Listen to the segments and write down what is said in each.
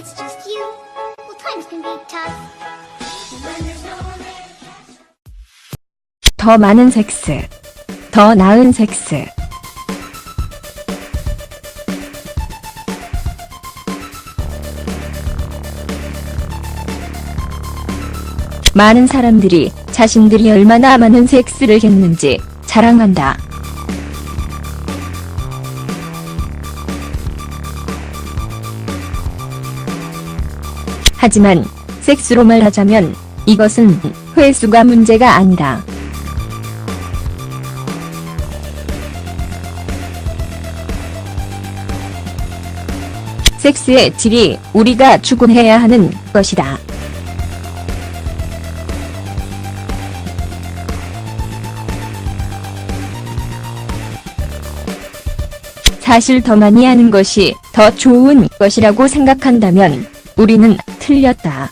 it's just you, well, times can be tough. 더 많은 섹스. 더 나은 섹스. 많은 사람들이 자신들이 얼마나 많은 섹스를 했는지 자랑한다. 하지만 섹스로 말하자면 이것은 횟수가 문제가 아니다. 섹스의 질이 우리가 추구해야 하는 것이다. 사실 더 많이 하는 것이 더 좋은 것이라고 생각한다면 우리는 틀렸다.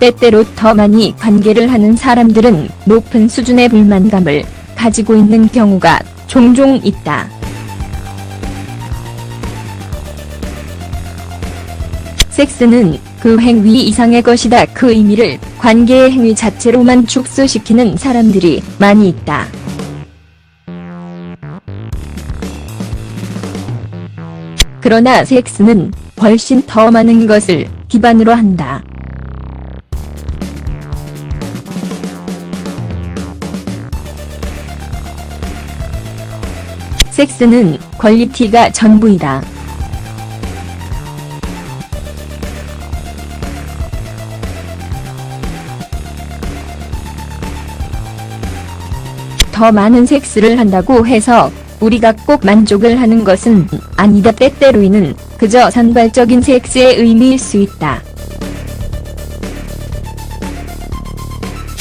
때때로 더 많이 관계를 하는 사람들은 높은 수준의 불만감을 가지고 있는 경우가 종종 있다. 섹스는 그 행위 이상의 것이다. 그 의미를 관계의 행위 자체로만 축소시키는 사람들이 많이 있다. 그러나 섹스는 훨씬 더 많은 것을 기반으로 한다. 섹스는 퀄리티가 전부이다. 더 많은 섹스를 한다고 해서 우리가 꼭 만족을 하는 것은 아니다. 때때로 이는 그저 산발적인 섹스의 의미일 수 있다.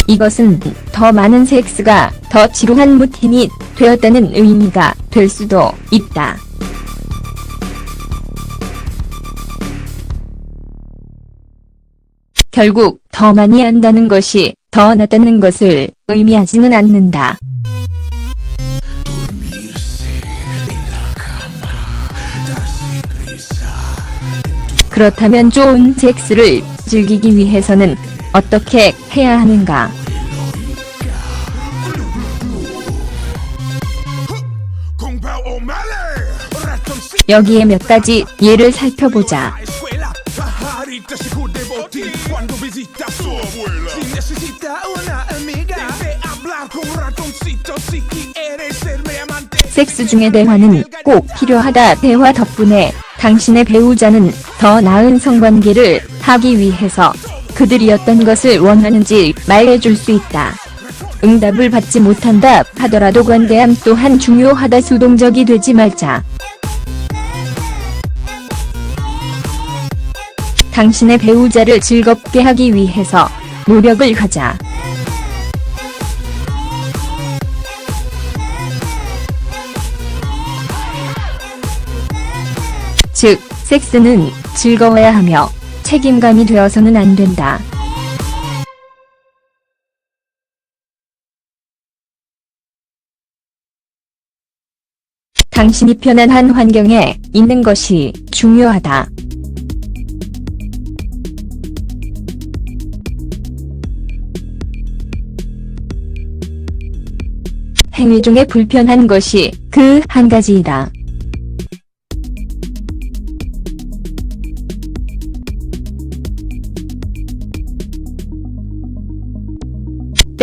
이것은 더 많은 섹스가 더 지루한 무틴이 되었다는 의미가 될 수도 있다. 결국 더 많이 한다는 것이 더 낫다는 것을 의미하지는 않는다. 그렇다면 좋은 섹스를 즐기기 위해서는 어떻게 해야 하는가? 여기에 몇 gaji 예를 살펴보자. 섹스 중의 대화는 꼭 필요하다. 대화 덕분에 당신의 배우자는 더 나은 성관계를 하기 위해서 그들이 어떤 것을 원하는지 말해줄 수 있다. 응답을 받지 못한다 하더라도 관대함 또한 중요하다. 수동적이 되지 말자. 당신의 배우자를 즐겁게 하기 위해서 노력을 하자. 즉, 섹스는 즐거워야 하며 책임감이 되어서는 안 된다. 당신이 편안한 환경에 있는 것이 중요하다. 행위 중에 불편한 것이 그 한 가지이다.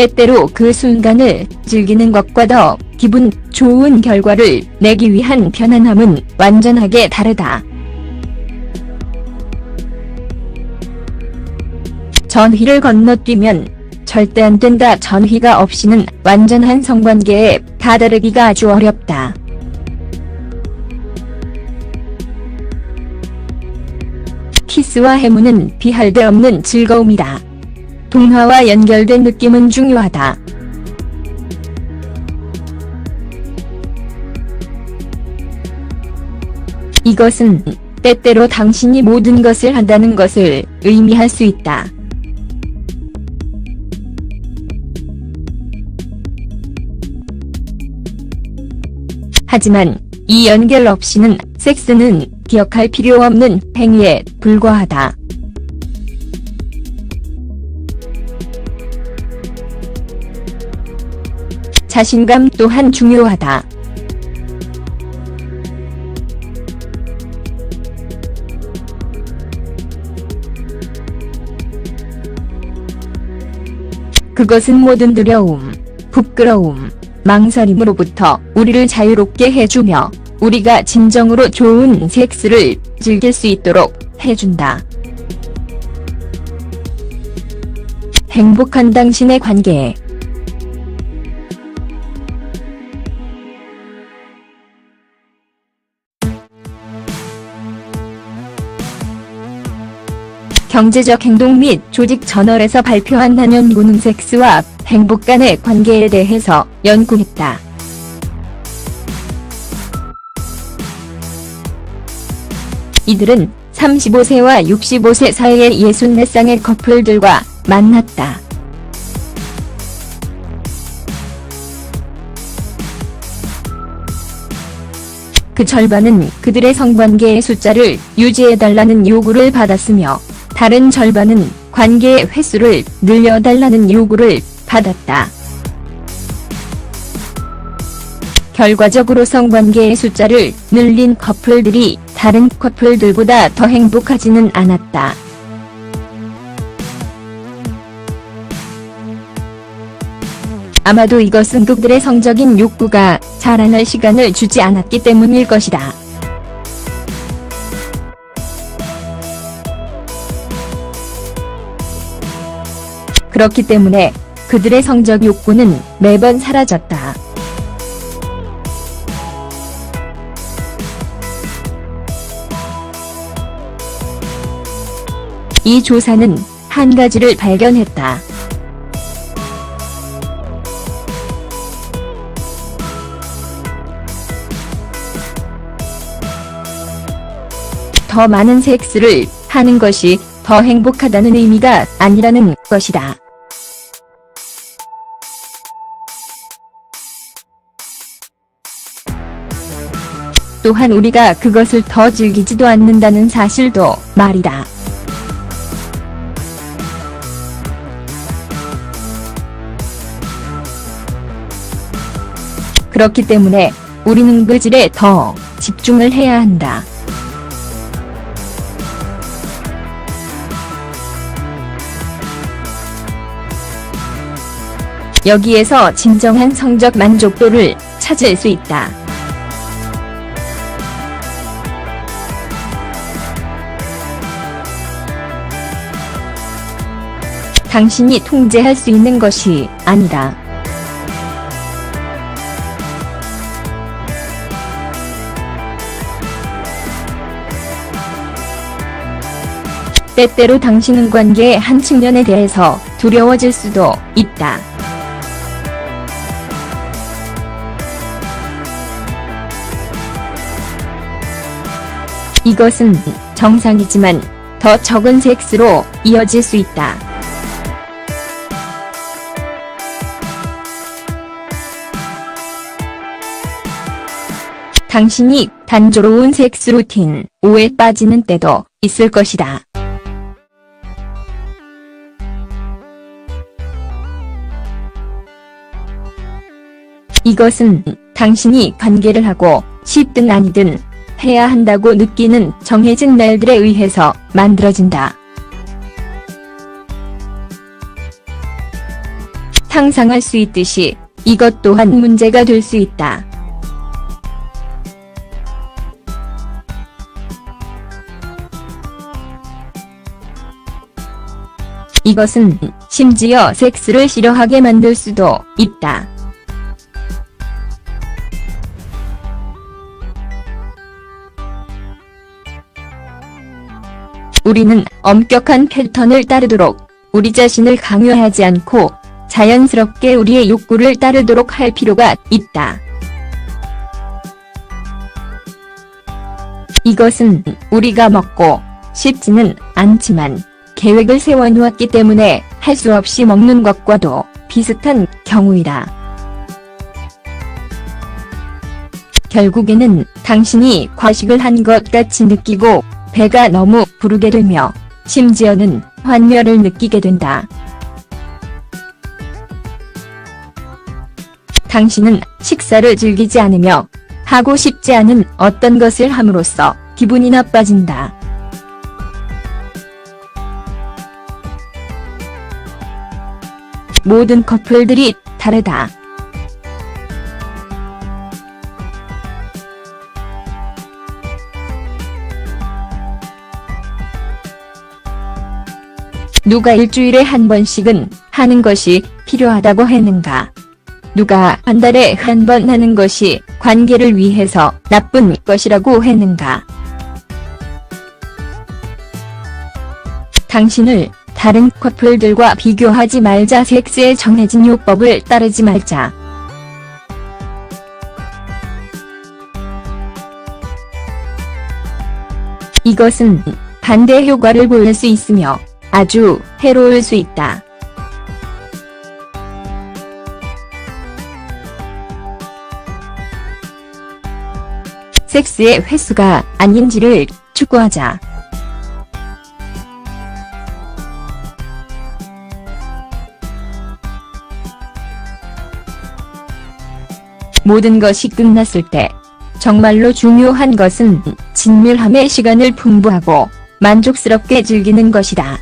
때때로 그 순간을 즐기는 것과 더 기분 좋은 결과를 내기 위한 편안함은 완전하게 다르다. 전휘를 건너뛰면 절대 안 된다. 전휘가 없이는 완전한 성관계에 다다르기가 아주 어렵다. 키스와 해무는 비할 데 없는 즐거움이다. 동화와 연결된 느낌은 중요하다. 이것은 때때로 당신이 모든 것을 한다는 것을 의미할 수 있다. 하지만 이 연결 없이는 섹스는 기억할 필요 없는 행위에 불과하다. 자신감 또한 중요하다. 그것은 모든 두려움, 부끄러움, 망설임으로부터 우리를 자유롭게 해주며 우리가 진정으로 좋은 섹스를 즐길 수 있도록 해준다. 행복한 당신의 관계 경제적 행동 및 조직 저널에서 발표한 한 연구는 섹스와 행복 간의 관계에 대해서 연구했다. 이들은 35세와 65세 사이의 64쌍의 커플들과 만났다. 그 절반은 그들의 성관계의 숫자를 유지해달라는 요구를 받았으며 다른 절반은 관계의 횟수를 늘려달라는 요구를 받았다. 결과적으로 성관계의 숫자를 늘린 커플들이 다른 커플들보다 더 행복하지는 않았다. 아마도 이것은 그들의 성적인 욕구가 자라날 시간을 주지 않았기 때문일 것이다. 그렇기 때문에 그들의 성적 욕구는 매번 사라졌다. 이 조사는 한 가지를 발견했다. 더 많은 섹스를 하는 것이 더 행복하다는 의미가 아니라는 것이다. 또한 우리가 그것을 더 즐기지도 않는다는 사실도 말이다. 그렇기 때문에 우리는 그 질에 더 집중을 해야 한다. 여기에서 진정한 성적 만족도를 찾을 수 있다. 당신이 통제할 수 있는 것이 아니다. 때때로 당신은 관계의 한 측면에 대해서 두려워질 수도 있다. 이것은 정상이지만 더 적은 섹스로 이어질 수 있다. 당신이 단조로운 섹스 루틴 5에 빠지는 때도 있을 것이다. 이것은 당신이 관계를 하고 싶든 아니든 해야 한다고 느끼는 정해진 날들에 의해서 만들어진다. 상상할 수 있듯이 이것 또한 문제가 될 수 있다. 이것은 심지어 섹스를 싫어하게 만들 수도 있다. 우리는 엄격한 패턴을 따르도록 우리 자신을 강요하지 않고 자연스럽게 우리의 욕구를 따르도록 할 필요가 있다. 이것은 우리가 먹고 싶지는 않지만 계획을 세워놓았기 때문에 할 수 없이 먹는 것과도 비슷한 경우이다. 결국에는 당신이 과식을 한 것 같이 느끼고 배가 너무 부르게 되며 심지어는 환멸을 느끼게 된다. 당신은 식사를 즐기지 않으며 하고 싶지 않은 어떤 것을 함으로써 기분이 나빠진다. 모든 커플들이 다르다. 누가 일주일에 한 번씩은 하는 것이 필요하다고 했는가? 누가 한 달에 한 번 하는 것이 관계를 위해서 나쁜 것이라고 했는가? 당신을 다른 커플들과 비교하지 말자 섹스의 정해진 요법을 따르지 말자. 이것은 반대 효과를 보일 수 있으며 아주 해로울 수 있다. 섹스의 횟수가 아닌지를 추구하자. 모든 것이 끝났을 때 정말로 중요한 것은 진밀함의 시간을 풍부하고 만족스럽게 즐기는 것이다.